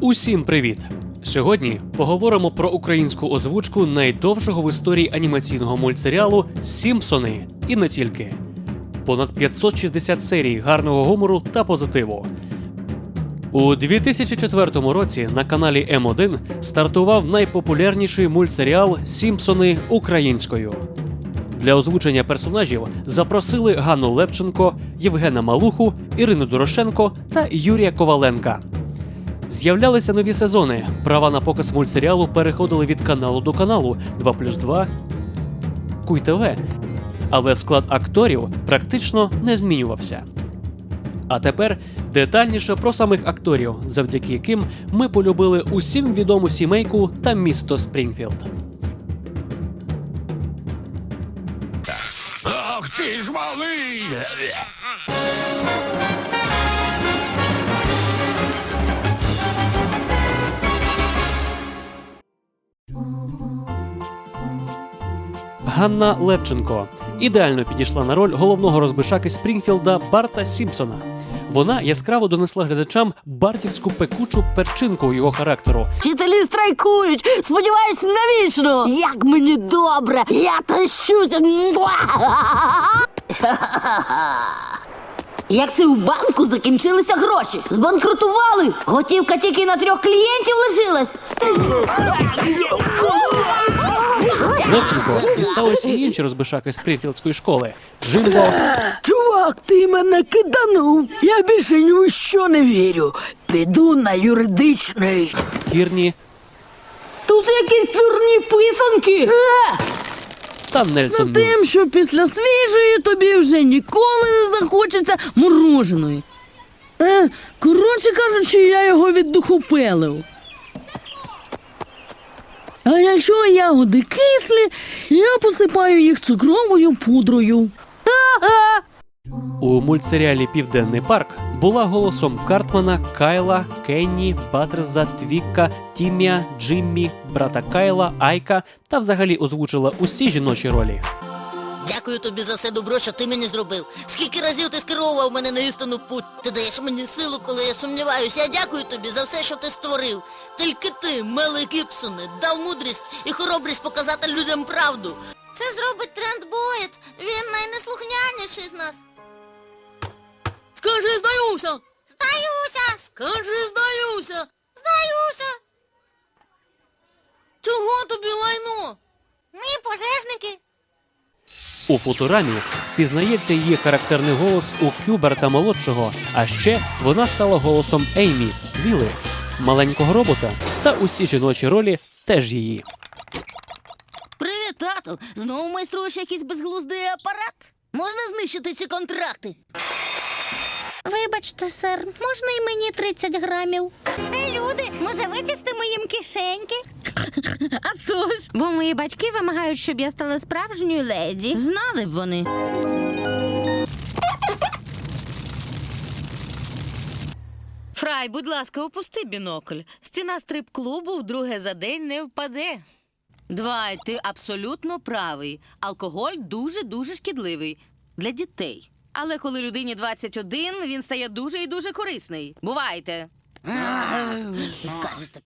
Усім привіт! Сьогодні поговоримо про українську озвучку найдовшого в історії анімаційного мультсеріалу Сімпсони і не тільки. Понад 560 серій гарного гумору та позитиву. У 2004 році на каналі М1 стартував найпопулярніший мультсеріал Сімпсони українською. Для озвучення персонажів запросили Ганну Левченко, Євгена Малуху, Ірину Дорошенко та Юрія Коваленка. З'являлися нові сезони. Права на показ мультсеріалу переходили від каналу до каналу 2 плюс 2 Куй ТВ. Але склад акторів практично не змінювався. А тепер детальніше про самих акторів, завдяки яким ми полюбили усім відому сімейку та місто Спрінгфілд. Ах ти ж малий! Ганна Левченко ідеально підійшла на роль головного розбишаки Спрінгфілда Барта Сімпсона. Вона яскраво донесла глядачам бартівську пекучу перчинку його характеру, Вчителі страйкують. Сподіваюсь, навічно. Як мені добре. Я тащуся. Як це у банку закінчилися гроші? Збанкрутували. Готівка тільки на трьох клієнтів лишилась. Левченко дісталися інші розбишаки Спрінгфілдської школи Джимбо, Чувак, ти мене киданув. Я більше ні у що не вірю. Піду на юридичний. Кірні Тут якісь дурні писанки. Е! та Нельсон Ну, тим, що після свіжої тобі вже ніколи не захочеться мороженої. Е, коротше кажучи, я його віддухопелив. А якщо ягоди кислі, я посипаю їх цукровою пудрою. У мультсеріалі Південний парк була голосом Картмана, Кайла, Кенні, Батерза, Твікка, Тімія, Джиммі, брата Кайла, Айка та взагалі озвучила усі жіночі ролі. Дякую тобі за все добро, що ти мені зробив. Скільки разів ти скеровував мене на істинну путь. Ти даєш мені силу, коли я сумніваюся. Я дякую тобі за все, що ти створив. Тільки ти, Меле Гібсоне, дав мудрість і хоробрість показати людям правду. Це зробить Трент Боєт. Він найнеслухняніший з нас. Скажи, здаюся! Здаюся! Скажи, здаюся! Здаюся! Чого тобі лайно? У футурамі впізнається її характерний голос у Кюберта молодшого. А ще вона стала голосом Еймі, Віли, маленького робота та усі жіночі ролі теж її. Привіт, тату! Знову майструєш якийсь безглуздий апарат? Можна знищити ці контракти? Вибачте, сер, можна і мені 30 грамів? Це люди. Може, вичистимо їм кишеньки? А ж, бо мої батьки вимагають, щоб я стала справжньою леді. Знали б вони. Фрай, будь ласка, опусти бінокль. Стіна стрип-клубу вдруге за день не впаде. Двай, ти абсолютно правий. Алкоголь дуже дуже шкідливий для дітей. Але коли людині 21, він стає дуже і дуже корисний. Бувайте. Скажете.